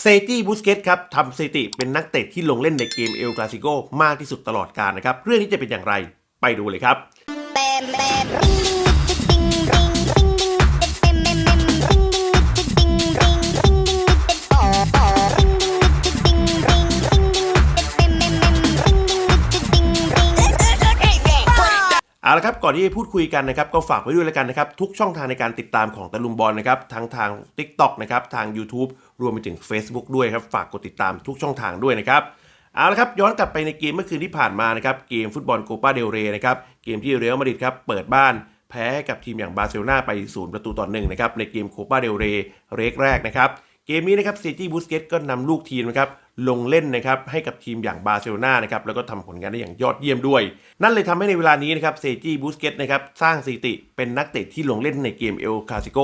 เซจี้บูสเกตครับทำสถิติเป็นนักเตะที่ลงเล่นในเกมเอลคลาสิโกมากที่สุดตลอดกาลนะครับ เรื่องนี้จะเป็นอย่างไรไปดูเลยครับเอาละครับก่อนที่จะพูดคุยกันนะครับก็ฝากไว้ด้วยแล้วกันนะครับ ทุกช่องทางในการติดตามของตะลุมบอลนะครับทั้งทาง TikTok นะครับทาง YouTube รวมไปถึง Facebook ด้วยครับ ฝากกดติดตามทุกช่องทางด้วยนะครับ เอาละครับ ย้อนกลับไปในเกมเมื่อคืนที่ผ่านมานะครับ เกมฟุตบอลโกปาเดลเรนะครับ เกมที่เรอัลมาดริดครับ เปิดบ้านแพ้กับทีมอย่างบาร์เซโลนาไปศูนย์ประตูต่อหนึ่งนะครับ ในเกมโคปาเดลเรเรกแรกนะครับ เกมนี้นะครับเซจิบูสเกตก็นำลูกทีมนะครับลงเล่นนะครับให้กับทีมอย่างบาร์เซโลนานะครับแล้วก็ทำผลงานได้อย่างยอดเยี่ยมด้วย นั่นเลยทำให้ในเวลานี้นะครับเซจิบูสเกตนะครับสร้างสถิติเป็นนักเตะที่ลงเล่นในเกมเอลคาสิโก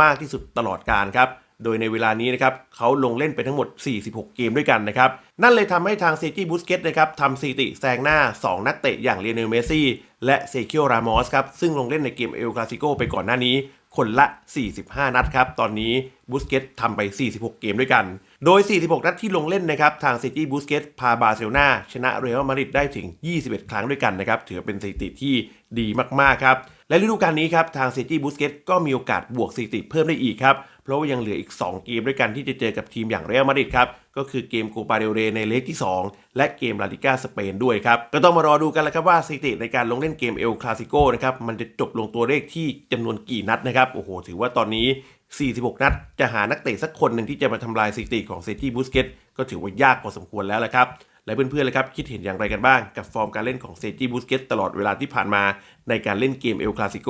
มากที่สุดตลอดการครับ โดยในเวลานี้นะครับเขาลงเล่นไปทั้งหมด 46 เกมด้วยกันนะครับ นั่นเลยทำให้ทางเซจิบูสเกตนะครับทำสถิติแซงหน้า 2 นักเตะอย่างเลียเนลเมสซี่ และเซคิโอรามอสครับ ซึ่งลงเล่นในเกมเอลคลาสิโกไปก่อนหน้านี้ คนละ 45 นัดครับ ตอนนี้บูสเกตทำไป 46 เกมด้วยกัน โดย 46 นัดที่ลงเล่นนะครับทางเซจิบูสเกตพาบาร์เซโลนาชนะเรอัลมาดริดได้ถึง 21 ครั้งด้วยกันนะครับถือเป็นสถิติที่ดีมากๆครับ และฤดูกาลนี้ครับทางเซจิบูสเกตก็มีโอกาสบวกสถิติเพิ่มได้อีกครับ เพราะว่ายังเหลืออีก 2 เกมด้วยกันที่จะเจอกับทีมอย่างเรอัลมาดริดครับ ก็คือเกมโคปาเดลเรในเลกที่ 2 และเกมลาลิก้าสเปนด้วยครับ ก็ต้องมารอดูกันแล้วครับว่าสถิติในการลงเล่นเกมเอลคลาสิโกนะครับมันจะจบลงตัวเลขที่จำนวนกี่นัดนะครับโอ้โหถือว่าตอนนี้ 46 นัด จะหานักเตะสักคนหนึ่งที่จะมาทำลายสถิติของเซจิบูสเกตก็ถือว่ายากพอสมควรแล้วละครับ และเพื่อนๆเลยครับคิดเห็นอย่างไรกันบ้างกับฟอร์มการเล่นของเซจิบูสเกตตลอดเวลาที่ผ่านมาในการเล่นเกมเอลคลาสิโก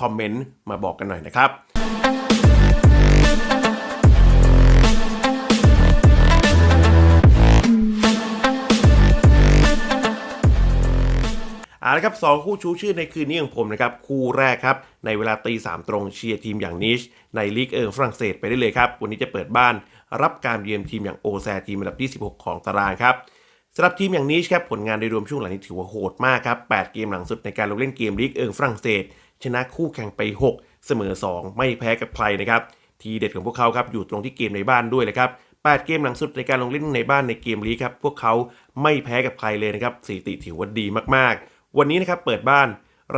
คอมเมนต์มาบอกกันหน่อยนะครับเอาละครับสองคู่ชูชื่อในคืนนี้ของผมนะครับ คู่แรกครับ ในเวลาตีสามตรงเชียร์ทีมอย่างนิช ในลีกเอิงฝรั่งเศสไปได้เลยครับ วันนี้จะเปิดบ้านรับการเยือนทีมอย่างโอแซทีมอันดับที่ 16 ของตารางครับ สำหรับทีมอย่างนิชครับผลงานโดยรวมช่วงหลังนี้ถือว่าโหดมากครับ 8 เกมหลังสุดในการลงเล่นเกมลีกเอิงฝรั่งเศส ชนะคู่แข่งไป 6 เสมอ 2 ไม่แพ้กับใครนะครับ ทีเด็ดของพวกเขาครับอยู่ตรงที่เกมในบ้านด้วยเลยครับ 8 เกมหลังสุดในการลงเล่นในบ้านในเกมลีกครับพวกเขาไม่แพ้กับใครเลยนะครับสถิติถือว่าดีมากๆ วันนี้นะครับเปิดบ้าน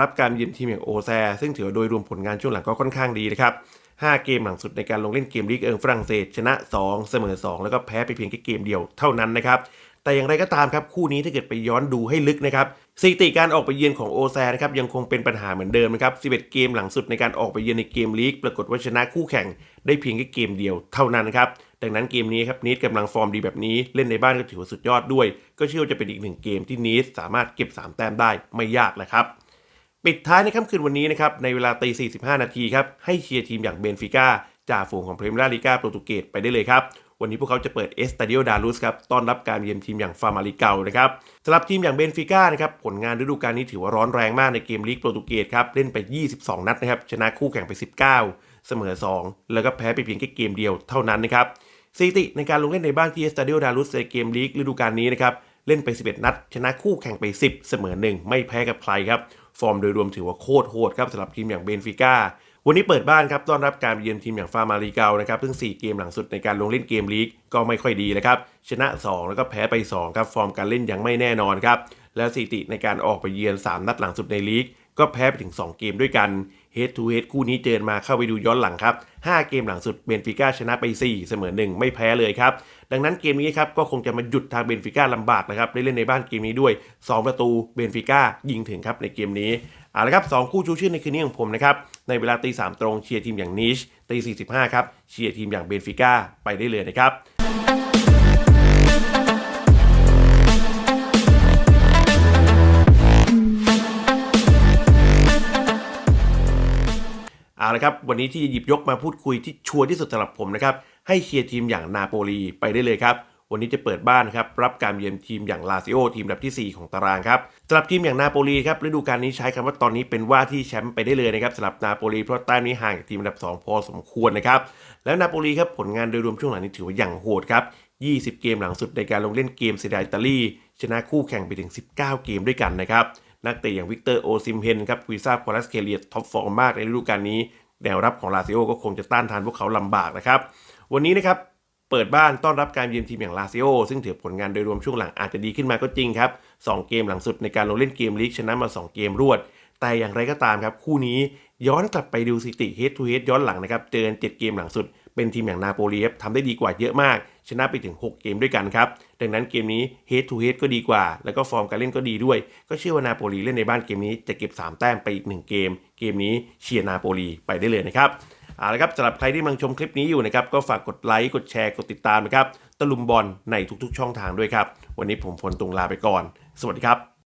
รับการเยือนทีมอย่างโอแซ ซึ่งถือว่าโดยรวมผลงานช่วงหลังก็ค่อนข้างดีนะครับ5 เกมหลังสุดในการลงเล่นเกมลีกเอิงฝรั่งเศสชนะ 2 เสมอ 2 แล้วก็แพ้ไปเพียงแค่เกมเดียวเท่านั้นนะครับ แต่อย่างไรก็ตามครับคู่นี้ถ้าเกิดไปย้อนดูให้ลึกนะครับสถิติการออกไปเยือนของโอแซนะครับยังคงเป็นปัญหาเหมือนเดิมนะครับ 11 เกมหลังสุดในการออกไปเยือนในเกมลีกปรากฏว่าชนะคู่แข่งได้เพียงแค่เกมเดียวเท่านั้นครับดังนั้นเกมนี้ครับนีสกำลังฟอร์มดีแบบนี้เล่นในบ้านก็ถือว่าสุดยอดด้วย ก็เชื่อว่าจะเป็นอีกหนึ่งเกมที่นีสสามารถเก็บ 3 แต้มได้ไม่ยากแหละครับปิดท้ายในค่ำคืนวันนี้นะครับในเวลาตี 45 นาทีครับให้เชียร์ทีมอย่างเบนฟิก้าจ่าฝูงของพรีเมียร์ลีกาโปรตุเกสไปได้เลยครับ วันนี้พวกเขาจะเปิดเอสตาดิโอดารุสครับต้อนรับการเยือนทีมอย่างฟาร์มาลิเกานะครับสำหรับทีมอย่างเบนฟิก้านะครับผลงานฤดูกาลนี้ถือว่าร้อนแรงมากในเกมลีกโปรตุเกสครับเล่นไป 22 นัดนะครับชนะคู่แข่งไป 19 เสมอ 2 แล้วก็แพ้ไปเพียงแค่เกมเดียวเท่านั้นนะครับสถิติในการลงเล่นในบ้านที่เอสตาดิโอดารุสในเกมลีกฤดูกาลนี้นะครับเล่นไป 11 นัด ชนะคู่แข่งไป 10 เสมอ 1 ไม่แพ้กับใครครับฟอร์มโดยรวมถือว่าโคตรโหดครับสำหรับทีมอย่างเบนฟิก้า วันนี้เปิดบ้านครับต้อนรับการเยือนทีมอย่างฟาร์มาลีเกานะครับซึ่ง 4 เกมหลังสุดในการลงเล่นเกมลีกก็ไม่ค่อยดีนะครับ ชนะ 2 แล้วก็แพ้ไป 2 ครับ ฟอร์มการเล่นยังไม่แน่นอนครับ แล้วสถิติในการออกไปเยือน 3 นัดหลังสุดในลีก ก็แพ้ไปถึง 2 เกมด้วยกัน Head to Head คู่นี้เจอมาเข้าไปดูย้อนหลังครับ 5 เกมหลังสุดเบนฟิก้าชนะไป 4 เสมอ 1 ไม่แพ้เลยครับ ดังนั้นเกมนี้ครับก็คงจะมาหยุดทางเบนฟิก้าลำบากนะครับ ได้เล่นในบ้านเกมนี้ด้วย 2 ประตูเบนฟิก้ายิงถึงครับในเกมนี้ เอาละครับสองคู่ชูชื่อในคืนนี้ของผมนะครับ ในเวลาตีสามตรงเชียร์ทีมอย่างนิชตีสี่สิบห้าครับเชียร์ทีมอย่างเบนฟิก้าไปได้เลยนะครับเอาละครับวันนี้ที่หยิบยกมาพูดคุยที่ชัวร์ที่สุดสำหรับผมนะครับให้เชียร์ทีมอย่างนาโปลีไปได้เลยครับ วันนี้จะเปิดบ้านครับรับการเยือนทีมอย่างลาซิโอทีมอันดับที่ 4 ของตารางครับสำหรับทีมอย่างนาโปลีครับฤดูกาลนี้ใช้คำว่าตอนนี้เป็นว่าที่แชมป์ไปได้เลยนะครับสำหรับนาโปลีเพราะแต้มนี้ห่างจากทีมอันดับ 2 พอสมควรนะครับแล้วนาโปลีครับผลงานโดยรวมช่วงหลังนี้ถือว่าอย่างโหดครับ20 เกมหลังสุดในการลงเล่นเกมเซเดาอิตาลีชนะคู่แข่งไปถึง 19 เกมด้วยกันนะครับนักเตะอย่างวิกเตอร์โอซิมเฮนครับวีซ่าคอลัสเคเลียท็อปฟอร์มมากในฤดูกาลนี้แนวรับของลาซิโอก็คงจะต้านทานพวกเขาลำบากนะครับ วันนี้นะครับ เปิดบ้านต้อนรับการเยือนทีมอย่างลาซิโอซึ่งถือผลงานโดยรวมช่วงหลังอาจจะดีขึ้นมาก็จริงครับ 2 เกมหลังสุดในการลงเล่นเกมลีกชนะมา 2 เกมรวด แต่อย่างไรก็ตามครับ คู่นี้ย้อนกลับไปดูสถิติ head to head ย้อนหลังนะครับเจอกัน7เกมหลังสุด เป็นทีมอย่างนาโปลีครับทำได้ดีกว่าเยอะมาก ชนะไปถึง 6 เกมด้วยกันครับ ดังนั้นเกมนี้ head to head ก็ดีกว่า แล้วก็ฟอร์มการเล่นก็ดีด้วย ก็เชื่อว่านาโปลีเล่นในบ้านเกมนี้จะเก็บ 3 แต้มไปอีก 1 เกม เกมนี้เชียร์นาโปลีไปได้เลยนะครับ เอาละครับสำหรับใครที่กำลังชมคลิปนี้อยู่นะครับก็ฝากกดไลค์กดแชร์กดติดตามนะครับตะลุมบอลในทุกๆ ช่องทางด้วยครับ วันนี้ผมพลตุงลาไปก่อน สวัสดีครับ